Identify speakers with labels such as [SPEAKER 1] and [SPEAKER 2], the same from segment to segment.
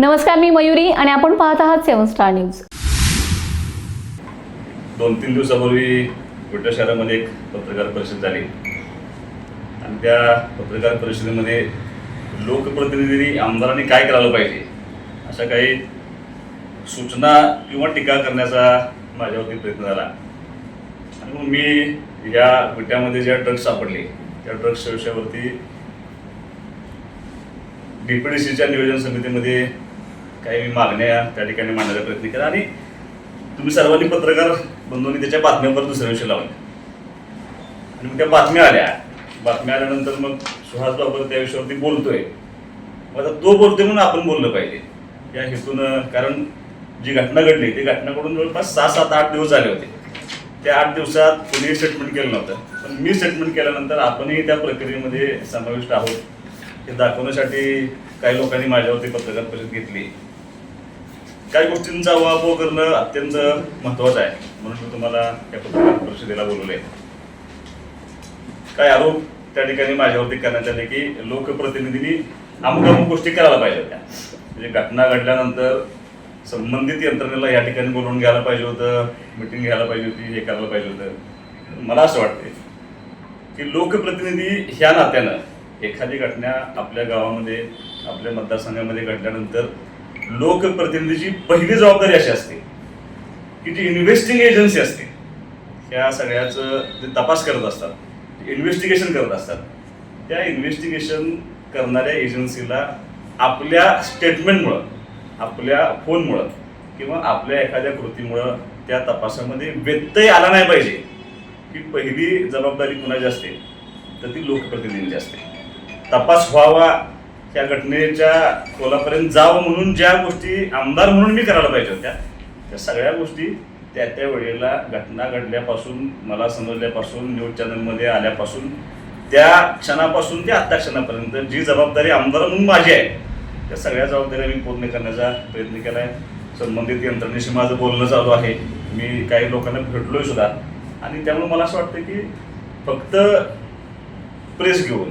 [SPEAKER 1] नमस्कार मी मयुरी आणि आपण पाहत आहात सेवन स्टार न्यूज.
[SPEAKER 2] दोन तीन दिवसापूर्वी विटा शहरामध्ये एक पत्रकार परिषद झाली. आणि त्या पत्रकार परिषदेमध्ये लोकप्रतिनिधींनी आमदारांनी काय करायला पाहिजे अशा काही सूचना किंवा टीका करण्याचा माझ्यावरती प्रयत्न झाला. आणि मग मी या विट्यामध्ये ज्या ड्रग्स सापडले त्या ड्रग्सच्या विषयावरती डीपीडीसीच्या नियोजन समितीमध्ये काही मी मागण्या त्या ठिकाणी मांडण्याचा प्रयत्न केला. आणि तुम्ही सर्वांनी पत्रकार बंधूंनी त्याच्या बातम्यांवर दुसऱ्या विषय लावल्या आणि मग त्या बातम्या आल्या. बातम्या आल्यानंतर मग सुहास बाबर त्या विषयावरती बोलतोय. मग आता तो बोलतोय म्हणून आपण बोललं पाहिजे. या हेतून कारण जी घटना घडली ती घटना घडून जवळपास सहा सात आठ दिवस झाले होते. त्या आठ दिवसात कोणीही स्टेटमेंट केलं नव्हतं. पण मी स्टेटमेंट केल्यानंतर आपणही त्या प्रक्रियेमध्ये समाविष्ट आहोत. हे दाखवण्यासाठी काही लोकांनी माझ्यावरती पत्रकार परिषद घेतली. काही गोष्टींचा वापर करणं अत्यंत महत्वाचं आहे. म्हणून मी तुम्हाला या पत्रकार परिषदेला बोलवले काय आरोप त्या ठिकाणी माझ्यावरती करण्यात आले की लोकप्रतिनिधींनी अमुक अमुक गोष्टी करायला पाहिजे होत्या. म्हणजे घटना घडल्यानंतर संबंधित यंत्रणेला या ठिकाणी बोलवून घ्यायला पाहिजे होतं मिटिंग घ्यायला पाहिजे होती हे करायला पाहिजे होतं. मला असं वाटते की लोकप्रतिनिधी ह्या नात्यानं एखादी घटना आपल्या गावामध्ये आपल्या मतदारसंघामध्ये घडल्यानंतर लोकप्रतिनिधीची पहिली जबाबदारी अशी असते की जी इन्व्हेस्टिंग एजन्सी असते. ह्या सगळ्याचं जे तपास करत असतात इन्व्हेस्टिगेशन करत असतात त्या इन्व्हेस्टिगेशन करणाऱ्या एजन्सीला आपल्या स्टेटमेंटमुळं आपल्या फोनमुळं किंवा आपल्या एखाद्या कृतीमुळं त्या तपासामध्ये व्यत्यय आला नाही पाहिजे. की पहिली जबाबदारी कुणाची असते? तर ती लोकप्रतिनिधींची असते. तपास व्हावा त्या घटनेच्या खोलापर्यंत जावं म्हणून ज्या गोष्टी आमदार म्हणून मी करायला पाहिजे होत्या त्या सगळ्या गोष्टी त्या त्या वेळेला घटना घडल्यापासून मला समजल्यापासून न्यूज चॅनलमध्ये आल्यापासून त्या क्षणापासून ते आत्ता क्षणापर्यंत जी जबाबदारी आमदार म्हणून माझी आहे त्या सगळ्या जबाबदाऱ्या मी पूर्ण करण्याचा प्रयत्न केला आहे संबंधित यंत्रणेशी माझं बोलणं चालू आहे. मी काही लोकांना भेटलोय सुद्धा. आणि त्यामुळे मला असं वाटतं की फक्त प्रेस घेऊन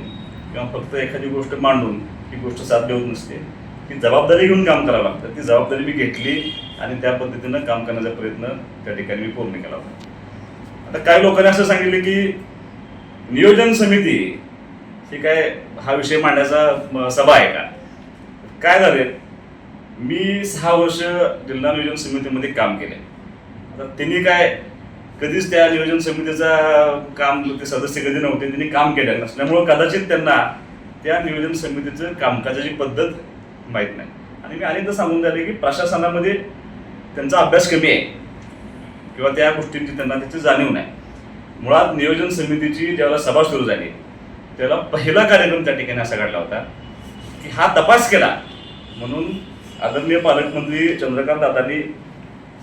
[SPEAKER 2] किंवा फक्त एखादी गोष्ट मांडून ती गोष्ट साध्य होत नसते. ती जबाबदारी घेऊन काम करावं लागतं. ती जबाबदारी मी घेतली आणि त्या पद्धतीनं काम करण्याचा प्रयत्न त्या ठिकाणी मी पूर्ण केला होता. आता काही लोकांनी असं सांगितलं की नियोजन समिती ही काय हा विषय मांडण्याचा म, सभा आहे का? काय झाले मी सहा वर्ष जिल्हा नियोजन समितीमध्ये काम केले आता त्यांनी काय कधीच त्या नियोजन समितीचा काम ते सदस्य कधी नव्हते त्यांनी काम केलं नसल्यामुळं कदाचित त्यांना त्या नियोजन समितीचं कामकाजाची पद्धत माहीत नाही. आणि मी अनेकदा सांगून झाले की प्रशासनामध्ये त्यांचा अभ्यास कमी आहे. किंवा त्या गोष्टींची त्यांना त्याची जाणीव नाही. मुळात नियोजन समितीची ज्यावेळेला सभा सुरू झाली त्याला पहिला कार्यक्रम त्या ठिकाणी असा काढला होता की हा तपास केला. म्हणून आदरणीय पालकमंत्री चंद्रकांत दादांनी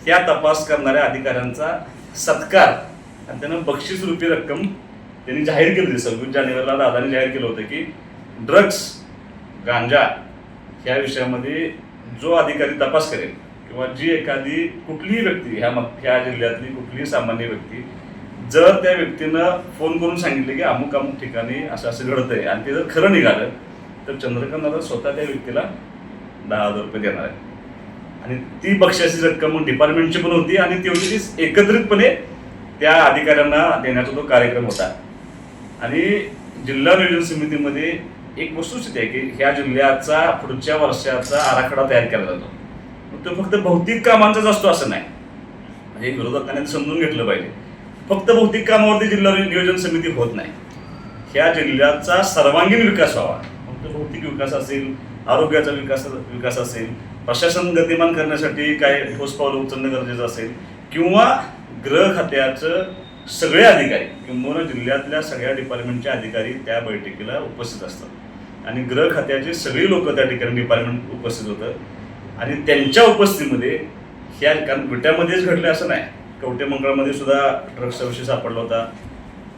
[SPEAKER 2] त्या तपास करणाऱ्या अधिकाऱ्यांचा सत्कार आणि त्यांना बक्षीस रूपी रक्कम त्यांनी जाहीर केली. होती सव्वीस जानेवारीला दादांनी जाहीर केलं होतं की ड्रग्स गांजा ह्या विषयामध्ये जो अधिकारी तपास करेल किंवा जी एखादी कुठलीही व्यक्ती ह्या मग ह्या जिल्ह्यातली कुठलीही सामान्य व्यक्ती जर त्या व्यक्तीनं फोन करून सांगितले की अमुक अमुक ठिकाणी असं असं घडत आहे आणि ते जर खरं निघालं तर चंद्रकांत दादा स्वतः त्या व्यक्तीला दहा हजार रुपये देणार आहे. आणि ती बक्षाची रक्कम डिपार्टमेंटची पण होती आणि ती होती ती एकत्रितपणे त्या अधिकाऱ्यांना देण्याचा तो कार्यक्रम होता. आणि जिल्हा नियोजन समितीमध्ये एक वस्तुस्थिती आहे की ह्या जिल्ह्याचा पुढच्या वर्षाचा आराखडा तयार केला जातो. मग तो फक्त भौतिक कामांचाच असतो असं नाही. हे विरोधकांनी समजून घेतलं पाहिजे. फक्त भौतिक कामावरती जिल्हा नियोजन समिती होत नाही. ह्या जिल्ह्याचा सर्वांगीण विकास व्हावा. फक्त भौतिक विकास असेल आरोग्याचा विकास विकास असेल प्रशासन गतिमान करण्यासाठी काय ठोस पावलं उचलणं गरजेचं असेल किंवा गृह खात्याचं सगळे अधिकारी किंबहुना जिल्ह्यातल्या सगळ्या डिपार्टमेंटचे अधिकारी त्या बैठकीला उपस्थित असतात. आणि गृह खात्याचे सगळी लोक त्या ठिकाणी डिपार्टमेंट उपस्थित होतं आणि त्यांच्या उपस्थितीमध्ये ह्या कारण विट्यामध्येच घडलं असं नाही. कवटे मंगळामध्ये सुद्धा ड्रग्सचा विषय सापडला होता.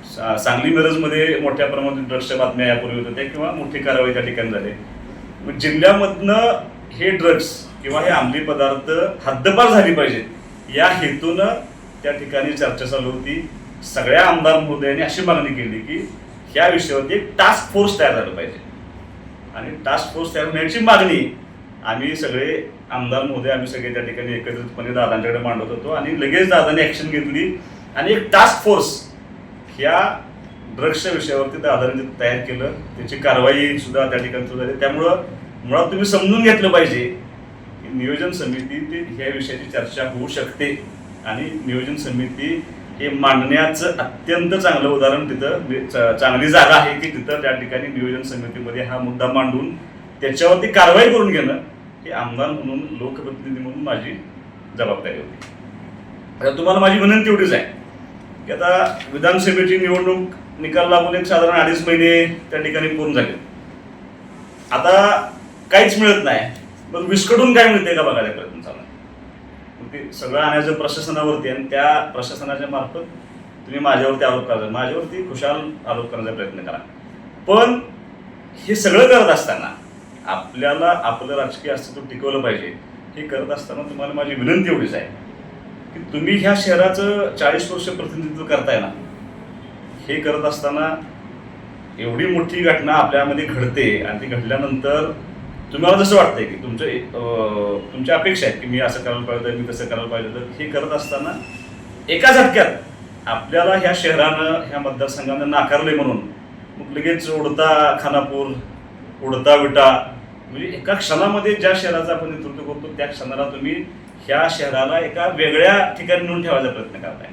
[SPEAKER 2] सा- सांगली मिरजमध्ये मोठ्या प्रमाणात ड्रग्सच्या बातम्या यापूर्वी होत्या. किंवा मोठी कारवाई त्या ठिकाणी झाली. मग जिल्ह्यामधनं हे ड्रग्स किंवा हे अंमली पदार्थ हद्दपार झाली पाहिजेत. या हेतूनं त्या ठिकाणी चर्चा चालू होती. सगळ्या आमदार महोदयांनी अशी मागणी केली की ह्या विषयावरती एक टास्क फोर्स तयार झालं पाहिजे. आणि टास्क फोर्स तयार होण्याची मागणी आम्ही सगळे आमदार महोदय आम्ही सगळे त्या ठिकाणी एकत्रितपणे दादांच्याकडे मांडत होतो आणि लगेच दादाने ॲक्शन घेतली. आणि एक टास्क फोर्स ह्या ड्रग्सच्या विषयावरती दादाने तयार केलं. त्याची कारवाई सुद्धा त्या ठिकाणी सुरू झाली. त्यामुळं मुळात तुम्ही समजून घेतलं पाहिजे की नियोजन समिती ते ह्या विषयाची चर्चा होऊ शकते. आणि नियोजन समिती हे मांडण्याचं अत्यंत चांगलं उदाहरण तिथं चांगली जागा आहे की तिथं त्या ठिकाणी नियोजन समितीमध्ये हा मुद्दा मांडून त्याच्यावरती कारवाई करून घेणं हे आमदार म्हणून लोकप्रतिनिधी म्हणून माझी जबाबदारी होती. आता तुम्हाला माझी विनंती एवढीच आहे की आता विधानसभेची निवडणूक निकाल लागून एक साधारण अडीच महिने त्या ठिकाणी पूर्ण झाले. आता काहीच मिळत नाही मग विस्कटून काय मिळते का बघायला प्रयत्न? ते सगळं आणायचं प्रशासनावरती आणि त्या प्रशासनाच्या मार्फत तुम्ही माझ्यावरती आरोप करा माझ्यावरती खुशाल आरोप करण्याचा प्रयत्न करा. पण हे सगळं करत असताना आपल्याला आपलं राजकीय अस्तित्व टिकवलं पाहिजे. हे करत असताना तुम्हाला माझी विनंती एवढीच आहे की तुम्ही ह्या शहराचं चाळीस वर्ष प्रतिनिधित्व करताय ना हे करत असताना एवढी मोठी घटना आपल्यामध्ये घडते आणि ती घडल्यानंतर तुम्हाला जसं वाटतंय की तुमचं तुमच्या अपेक्षा आहेत की मी असं करायला पाहिजे मी तसं करायला पाहिजे तर हे करत असताना एका झटक्यात आपल्याला ह्या शहरानं ह्या मतदारसंघानं नाकारले म्हणून मग लगेच उडता खानापूर उडता विटा म्हणजे एका क्षणामध्ये ज्या शहराचं आपण नेतृत्व करतो त्या क्षणाला तुम्ही ह्या शहराला एका वेगळ्या ठिकाणी नेऊन ठेवायचा प्रयत्न करताय.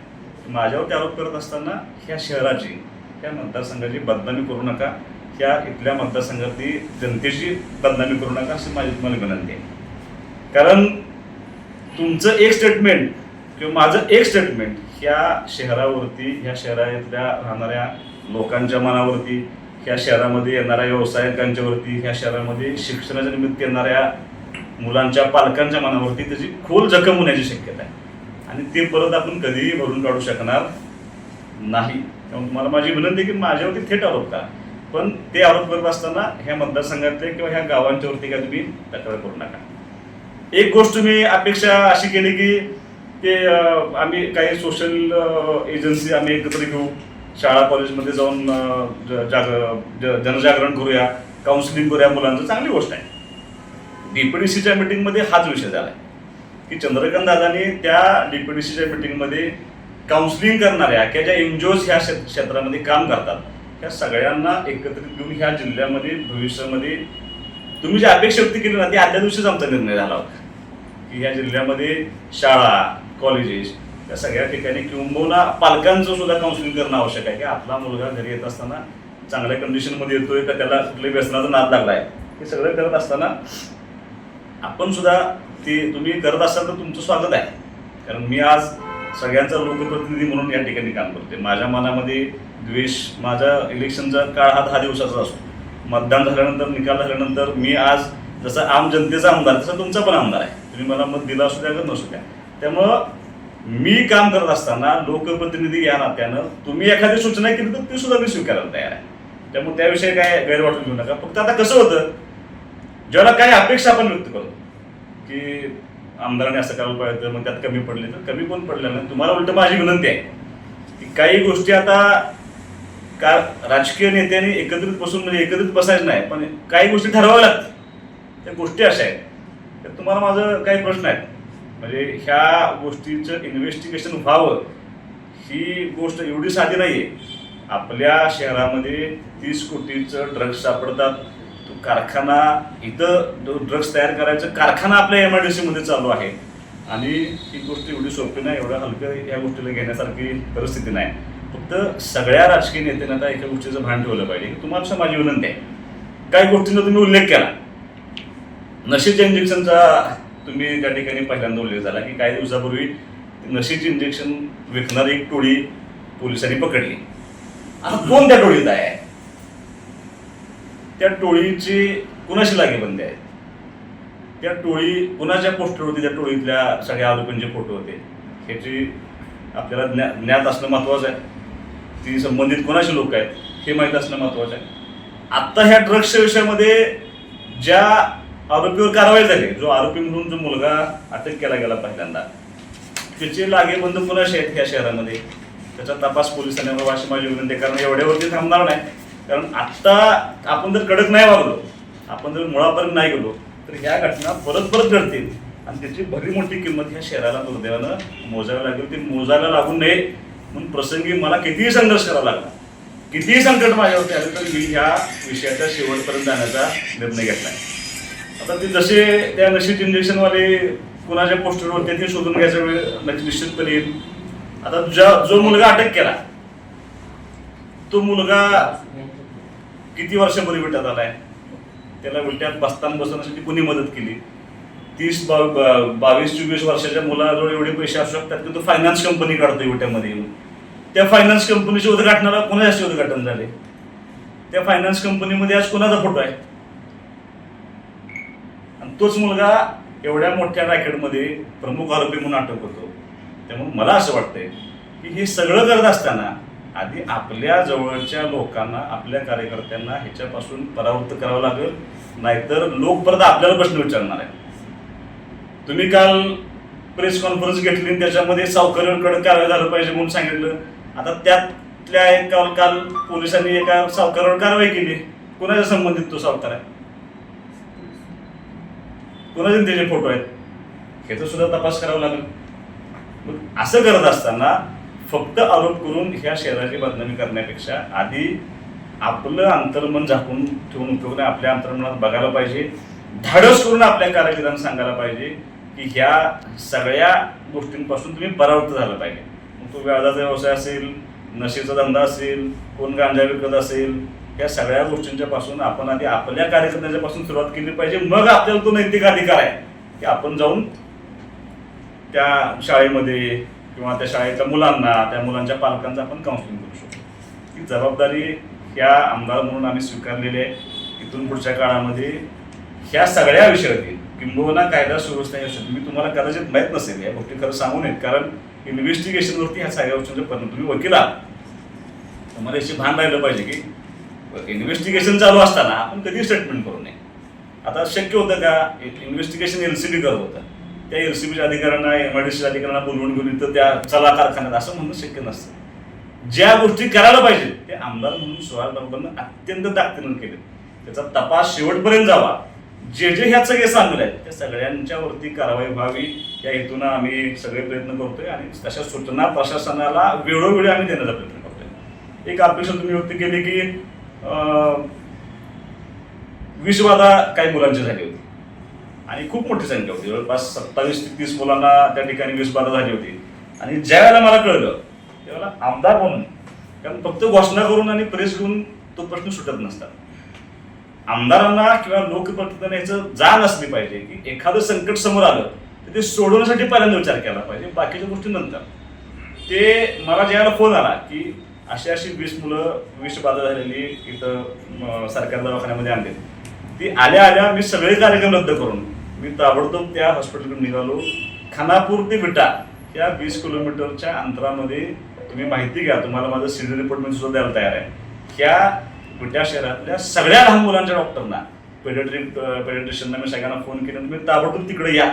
[SPEAKER 2] माझ्यावर आरोप करत असताना ह्या शहराची ह्या मतदारसंघाची बदनामी करू नका. ह्या इथल्या मतदारसंघातली जनतेची बदनामी करू नका अशी माझी तुम्हाला विनंती आहे. कारण तुमचं एक स्टेटमेंट किंवा माझं एक स्टेटमेंट ह्या शहरावरती ह्या शहरातल्या राहणाऱ्या लोकांच्या मनावरती ह्या शहरामध्ये येणाऱ्या व्यावसायिकांच्यावरती ह्या शहरामध्ये शिक्षणाच्या निमित्त येणाऱ्या मुलांच्या पालकांच्या मनावरती त्याची खोल जखम होण्याची शक्यता आहे. आणि ते परत आपण कधीही भरून काढू शकणार नाही. त्यामुळे तुम्हाला माझी विनंती की माझ्यावरती थेट आरोप करा. पण ते आरोप करत असताना ह्या मतदारसंघातले किंवा ह्या गावांच्या वरती काय तुम्ही तक्रार करू नका. एक गोष्ट मी अपेक्षा अशी केली की ते आम्ही काही सोशल एजन्सी आम्ही एकत्र घेऊ. शाळा कॉलेजमध्ये जाऊन ज- जाग जनजागरण करूया काउन्सिलिंग करूया मुलांचं चांगली गोष्ट आहे. डीपीडीसीच्या मीटिंगमध्ये हाच विषय झाला की चंद्रकांत दादांनी त्या डीपीडीसीच्या मीटिंगमध्ये काउन्सिलिंग करणाऱ्या किंवा ज्या एनजीओज ह्या क्षेत्रामध्ये काम करतात ह्या सगळ्यांना एकत्रित घेऊन ह्या जिल्ह्यामध्ये भविष्यामध्ये तुम्ही जी अपेक्षा व्यक्त केली ना ती आदल्या दिवशीच आमचा निर्णय झाला होता. की ह्या जिल्ह्यामध्ये शाळा कॉलेजेस या सगळ्या ठिकाणी किंबहुना पालकांचं सुद्धा काउन्सिलिंग करणं आवश्यक आहे. की आपला मुलगा घरी येत असताना चांगल्या कंडिशनमध्ये येतोय का त्याला कुठल्याही व्यसनाचा नाद लागलाय? हे सगळं करत असताना आपण सुद्धा ते तुम्ही करत असाल तर तुमचं स्वागत आहे. कारण मी आज सगळ्यांचा लोकप्रतिनिधी म्हणून या ठिकाणी काम करते. माझ्या मनामध्ये द्वेष माझा इलेक्शनचा काळ हा दहा दिवसाचा असतो. मतदान झाल्यानंतर निकाल झाल्यानंतर मी आज जसा आम जनतेचा आमदार तसा तुमचा पण आमदार आहे. तुम्ही मला मत दिला असू द्या का नसू द्या. त्यामुळं मी काम करत असताना लोकप्रतिनिधी या नात्यानं तुम्ही एखादी सूचना केली तर ती सुद्धा मी स्वीकारायला तयार आहे. त्यामुळे त्याविषयी काय गैरवाटून घेऊ नका. फक्त आता कसं होतं ज्याला काही अपेक्षा आपण व्यक्त करतो की आमदाराने असं करायला पाहिजे मग त्यात कमी पडले तर कमी पण पडलं. नाही तुम्हाला उलट माझी विनंती आहे की काही गोष्टी आता का राजकीय नेत्यांनी एकत्रित बसून म्हणजे एकत्रित बसायचं नाही पण काही गोष्टी ठरवाव्या लागतात. त्या गोष्टी अशा आहेत. तर तुम्हाला माझं काही प्रश्न आहेत. म्हणजे ह्या गोष्टीचं इन्व्हेस्टिगेशन व्हावं ही गोष्ट एवढी साधी नाही आहे आपल्या शहरामध्ये तीस कोटीचं ड्रग्स सापडतात. कारखाना इथं जो ड्रग्स तयार करायचं. कारखाना आपल्या एम आय डी सीमध्ये चालू आहे. आणि ही गोष्ट एवढी सोपी नाही एवढं हलकं या गोष्टीला घेण्यासारखी परिस्थिती नाही. फक्त सगळ्या राजकीय नेत्यांना आता एका गोष्टीचं भान ठेवलं पाहिजे. तुम्हाला माझी विनंती आहे. काही गोष्टींचा तुम्ही उल्लेख केला. नशेच्या इंजेक्शनचा तुम्ही त्या ठिकाणी पहिल्यांदा उल्लेख झाला की काही दिवसापूर्वी नशेची इंजेक्शन विकणारी एक टोळी पोलिसांनी पकडली. आता कोण त्या टोळीत आहे? त्या टोळीची कुणाशी लागेबंदी आहे? त्या टोळी कुणाच्या पोस्टर होती त्या टोळीतल्या सगळ्या आरोपींचे फोटो होते? ह्याची आपल्याला ज्ञा ज्ञात असणं महत्त्वाचं आहे. ती संबंधित कोणाशी लोक आहेत हे माहीत असणं महत्त्वाचं आहे. आत्ता ह्या ड्रग्सच्या विषयामध्ये ज्या आरोपीवर कारवाई झाली जो आरोपी म्हणून जो मुलगा अटक केला गेला पहिल्यांदा त्याचे लागेबंद कुणाशी आहेत ह्या शहरामध्ये? त्याचा तपास पोलिसांनी अशी माझी विनंती कारण एवढ्यावरती थांबणार नाही. कारण आत्ता आपण जर कडक नाही वागलो आपण जर मुळापर्यंत नाही गेलो तर ह्या घटना परत परत घडतील. आणि त्याची भरी मोठी किंमत ह्या शहराला दुर्दैवानं मोजायला लागेल. ती मोजायला लागू नये म्हणून प्रसंगी मला कितीही संघर्ष करावा लागला कितीही संकट माझ्यावरती आले तर मी ह्या विषयाच्या शेवटपर्यंत जाण्याचा निर्णय घेतला आता ते जसे त्या नशीब इंजेक्शनवाले कुणाच्या पोस्टरवरती ते शोधून घ्यायचा वेळ नक्की निश्चितपणे येईल. आता ज्या जो मुलगा अटक केला तो मुलगा किती वर्षापूर्वी विटात आलाय? त्याला विट्यात बसताना बसवण्यासाठी कुणी मदत केली? तीस बा- बावीस चोवीस वर्षाच्या मुलाजवळ एवढे पैसे असू शकतात की तो फायनान्स कंपनी काढतो विट्यामध्ये येऊन. त्या फायनान्स कंपनीच्या उद्घाटनाला कोणाचे उद्घाटन झाले? त्या फायनान्स कंपनीमध्ये आज कोणाचा फोटो आहे? आणि तोच मुलगा एवढ्या मोठ्या रॅकेटमध्ये प्रमुख आरोपी म्हणून अटक होतो. त्यामुळे मला असं वाटतंय की हे सगळं करत असताना आधी आपल्या जवळच्या लोकांना आपल्या कार्यकर्त्यांना ह्याच्यापासून परावृत्त करावं लागेल. नाहीतर लोक परत आपल्याला प्रश्न विचारणार आहे तुम्ही काल प्रेस कॉन्फरन्स घेतली आणि त्याच्यामध्ये सावकारांकडे कारवाई झालं पाहिजे म्हणून सांगितलं. आता त्यातल्या एक काल काल पोलिसांनी एका सावकारावर कारवाई केली. कोणाच्या संबंधित तो सावकार आहे? कोणाचे त्याचे फोटो आहेत? ह्याचा सुद्धा तपास करावा लागेल. मग असं करत असताना फक्त आरोप करून ह्या शहराची बदनामी करण्यापेक्षा आधी आपलं अंतर्मन झाकून ठेवून उपयोग नाही आपल्या अंतर्मनात बघायला पाहिजे. धाडस करून आपल्या कार्यकर्त्यांना सांगायला पाहिजे की ह्या सगळ्या गोष्टींपासून तुम्ही परावृत्त झालं पाहिजे. मग तो व्याजाचा व्यवसाय असेल नशेचा धंदा असेल कोण गांजा विकत असेल या सगळ्या गोष्टींच्या पासून आपण आधी आपल्या कार्यकर्त्यांच्या पासून सुरुवात केली पाहिजे. मग आपल्याला तो नैतिक अधिकार आहे की आपण जाऊन त्या शाळेमध्ये किंवा त्या शाळेच्या मुलांना त्या मुलांच्या पालकांचं आपण काउन्सिलिंग करू शकतो. ही जबाबदारी ह्या आमदार म्हणून आम्ही स्वीकारलेली आहे. इथून पुढच्या काळामध्ये ह्या सगळ्या विषयातील किंबहुना कायदा सुव्यवस्था या विषयात मी तुम्हाला कदाचित माहीत नसेल या गोष्टी खरं सांगू नयेत. कारण इन्व्हेस्टिगेशनवरती ह्या सगळ्या गोष्टींचं परिणाम तुम्ही वकील आहात. तुम्हाला याची भान राहिलं पाहिजे की इन्व्हेस्टिगेशन चालू असताना आपण कधी स्टेटमेंट करू नये. आता शक्य होतं का? इन्व्हेस्टिगेशन एल सी बी करत होतं. त्या एल सी बीच्या अधिकाऱ्यांना एम आय डी सी अधिकाऱ्यांना बोलवून घेऊन इथं त्या चला कारखान्यात असं म्हणणं शक्य नसतं. ज्या गोष्टी करायला पाहिजे ते आमदार म्हणून सुहास बाबांना अत्यंत ताकदीनं केले. त्याचा तपास शेवटपर्यंत जावा. जे जे ह्या सगळे सांगले आहेत त्या सगळ्यांच्यावरती कारवाई व्हावी या हेतून आम्ही सगळे प्रयत्न करतोय आणि तशा सूचना प्रशासनाला वेळोवेळी आम्ही देण्याचा प्रयत्न करतोय. एक अपेक्षा तुम्ही व्यक्त केली की विषबाधा काही मुलांची झाली होती. आणि खूप मोठी संख्या होती. जवळपास सत्तावीस ते तीस मुलांना त्या ठिकाणी विषबाधा झाली होती. आणि ज्या वेळेला मला कळलं त्यावेळेला आमदार म्हणून कारण फक्त घोषणा करून आणि प्रेस घेऊन तो प्रश्न सुटत नसतात आमदारांना किंवा लोकप्रतिनिधींना याचं जाण असली पाहिजे की एखादं संकट समोर आलं तर ते सोडवण्यासाठी पहिल्यांदा विचार केला पाहिजे. बाकीच्या गोष्टी नंतर. ते मला ज्यावेळेला फोन आला की अशी अशी वीस मुलं विषबाधा झालेली इथं सरकार सरकारी दवाखान्यामध्ये आणले ती आल्या आल्या मी सगळे कार्यक्रम रद्द करून मी ताबडतोब त्या हॉस्पिटलकडून निघालो. खानापूर ते विटा या वीस किलोमीटरच्या अंतरामध्ये तुम्ही माहिती घ्या तुम्हाला माझं सिडी रिपोर्ट मी सुद्धा द्यायला तयार आहे. त्या विटा शहरातल्या सगळ्या लहान मुलांच्या डॉक्टरना पेडेट्री पेडिट्रिशियनना मी सगळ्यांना फोन केला तुम्ही ताबडतोब तिकडे या.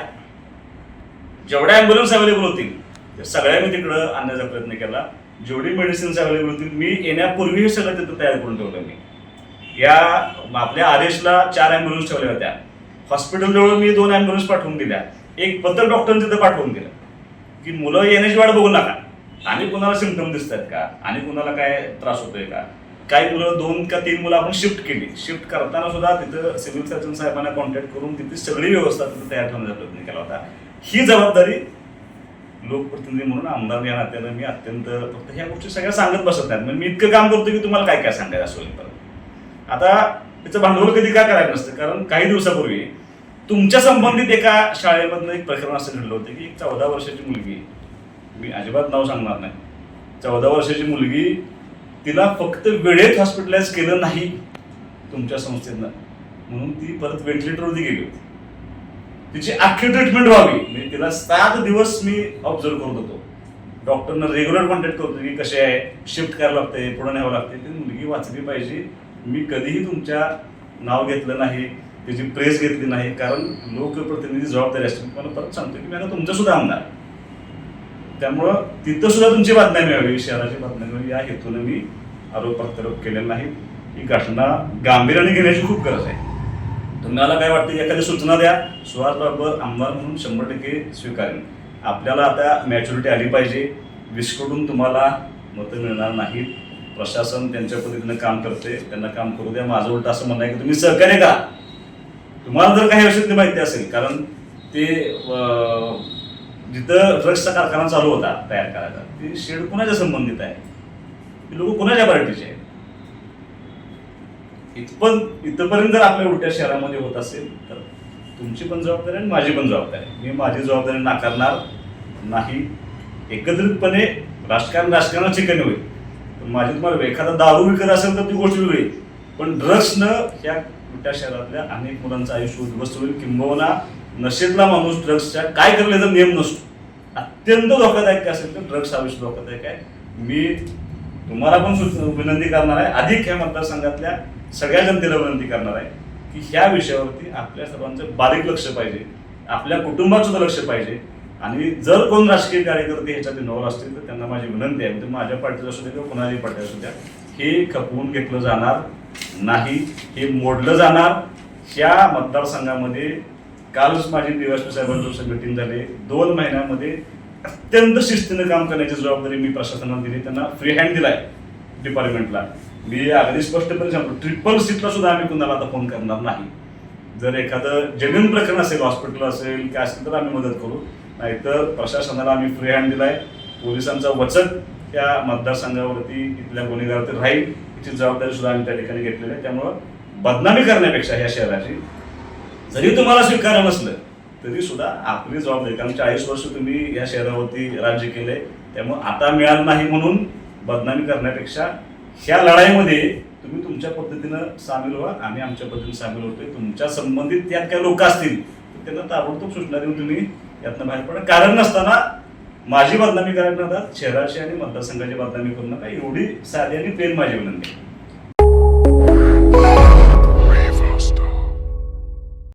[SPEAKER 2] जेवढ्या ॲम्ब्युलन्स अवेलेबल होतील त्या सगळ्या मी तिकडं आणण्याचा प्रयत्न केला. जेवढी मेडिसिन्स अवेलेबल होतील मी येण्यापूर्वी हे सगळं तिथं तयार करून ठेवलं मी. या आपल्या आदेशला चार ॲम्ब्युलन्स ठेवल्या होत्या. हॉस्पिटलजवळ मी दोन ॲम्ब्युलन्स पाठवून दिल्या. एक पत्र डॉक्टरांनी तिथं पाठवून दिलं. की मुलं येण्याची वाट बघू नका. आणि कुणाला सिमटम दिसत आहेत का? आणि कुणाला काय त्रास होतोय का? काही मुलं दोन का तीन मुलं आपण शिफ्ट केली. शिफ्ट करताना सुद्धा तिथं सिव्हिल सर्जन साहेबांना कॉन्टॅक्ट करून तिथे सगळी व्यवस्था तिथं तयार ठेवण्याचा प्रयत्न केला होता. ही जबाबदारी लोकप्रतिनिधी म्हणून आमदार या नात्यानं मी अत्यंत फक्त ह्या गोष्टी सगळ्या सांगत बसत नाहीत. म्हणजे मी इतकं काम करतो की तुम्हाला काय काय सांगायचं असं आता त्याचं भांडवल कधी काय करायचं नसतं? कारण काही दिवसापूर्वी तुमच्या संबंधित एका शाळेमधनं एक प्रकरण असं घडलं होतं की एक चौदा वर्षाची मुलगी मी अजिबात नाव सांगणार नाही. चौदा वर्षाची मुलगी तिला फक्त वेळेत हॉस्पिटलाइज केलं नाही तुमच्या संस्थेनं. म्हणून ती परत व्हेंटिलेटरवरती गेली होती. तिची अख्खी ट्रीटमेंट व्हावी. म्हणजे तिला सात दिवस मी ऑब्झर्व करत होतो. डॉक्टरनं रेग्युलर कॉन्टॅक्ट करतो की कसे आहे शिफ्ट करायला लागते पुढे न्यावं लागते ती मुलगी वाचली पाहिजे. मी कधीही तुमच्या नाव घेतलं नाही. त्याची प्रेस घेतली नाही कारण लोकप्रतिनिधी जबाबदारी असते. तुम्हाला परत सांगतो की मॅडम आता सुद्धा आमदार. त्यामुळं तिथं सुद्धा तुमची बातम्या मिळावी. शहराची बातम्या मिळावी. या हेतून मी आरोप प्रत्यारोप केलेला नाही. ही घटना गांभीर्याने घेण्याची खूप गरज आहे. तुम्हाला काय वाटतं एखादी सूचना द्या. सुहास बाबर आमदार म्हणून शंभर टक्के स्वीकारेन. आपल्याला आता मॅच्युरिटी आली पाहिजे. विस्कडून तुम्हाला मतं मिळणार नाहीत. प्रशासन त्यांच्या पद्धतीनं काम करते त्यांना काम करू द्या. माझं उलट असं म्हणणं आहे की तुम्ही सहकार्य करा. तुम्हाला जर काही औषध माहिती असेल कारण ते जिथं ड्रग्सचा कारखाना चालू होता तयार करायचा ते शेड कुणाच्या संबंधित आहे? ती लोक कुणाच्या पार्टीचे आहेत? इथपर्यंत इथपर्यंत जर आपल्या उलट्या शहरामध्ये होत असेल तर तुमची पण जबाबदारी आणि माझी पण जबाबदारी मी माझी जबाबदारी नाकारणार नाही. एकत्रितपणे राजकारण राजकारणात ठिकाणी होईल. पण माझी तुम्हाला एखादा दारू विकत असेल तर ती गोष्ट वेगळी. पण ड्रग्सनं ह्या उलट्या शहरातल्या अनेक मुलांचं आयुष्य उद्ध्वस्त होईल. किंबहुना नशेतला माणूस ड्रग्सच्या काय करण्याचा नियम नसतो. अत्यंत धोकादायक असेल तर ड्रग्स आयुष्य धोकादायक आहे. मी तुम्हाला पण सूच- विनंती करणार आहे. अधिक ह्या मतदारसंघातल्या सगळ्या जनतेला विनंती करणार आहे की ह्या विषयावरती आपल्या सर्वांचं बारीक लक्ष पाहिजे. आपल्या कुटुंबात सुद्धा लक्ष पाहिजे. आणि जर कोण राजकीय कार्यकर्ते ह्याच्यात इन्व्हॉल्व असतील तर त्यांना माझी विनंती आहे. म्हणजे माझ्या पार्टीला असू द्या किंवा कुणाही पार्टी असू द्या हे खपवून घेतलं जाणार. नाही हे मोडलं जाणार. ह्या मतदारसंघामध्ये कालच माझे डीवायसपी साहेबांचं मिटिंग झाले. दोन महिन्यामध्ये अत्यंत शिस्तीनं काम करण्याची जबाबदारी मी प्रशासनाला दिली. त्यांना फ्री हँड दिलाय डिपार्टमेंटला मी अगदी स्पष्टपणे सांगतो ट्रिपल सीटला सुद्धा आम्ही कुणाला आता फोन करणार नाही. जर एखादं जमीन प्रकरण असेल हॉस्पिटल असेल काय असेल तर आम्ही मदत करू. नाहीतर प्रशासनाला आम्ही फ्री हँड दिलाय. पोलिसांचा वचक त्या मतदारसंघावरती इथल्या गुन्हेगारात राहील. ची जबाबदारी सुद्धा आम्ही त्या ठिकाणी घेतलेली आहे. त्यामुळं बदनामी करण्यापेक्षा या शहराची जरी तुम्हाला स्वीकार नसलं तरी सुद्धा आपली जबाबदारी कारण चाळीस वर्ष तुम्ही या शहरावरती राज्य केले त्यामुळे आता मिळालं नाही म्हणून बदनामी करण्यापेक्षा ह्या लढाईमध्ये तुम्ही तुमच्या पद्धतीनं सामील व्हा. आम्ही आमच्या पद्धतीने सामील होतोय. तुमच्या संबंधित त्यात काही लोक असतील त्यांना ताबडतोब सूचना देऊन तुम्ही यातनं बाहेर पडा. कारण नसताना माझी बदनामी करायला नका शहराची आणि मतदारसंघाची बदनामी करू नका एवढी साधी आणि प्लेन माझी विनंती आहे.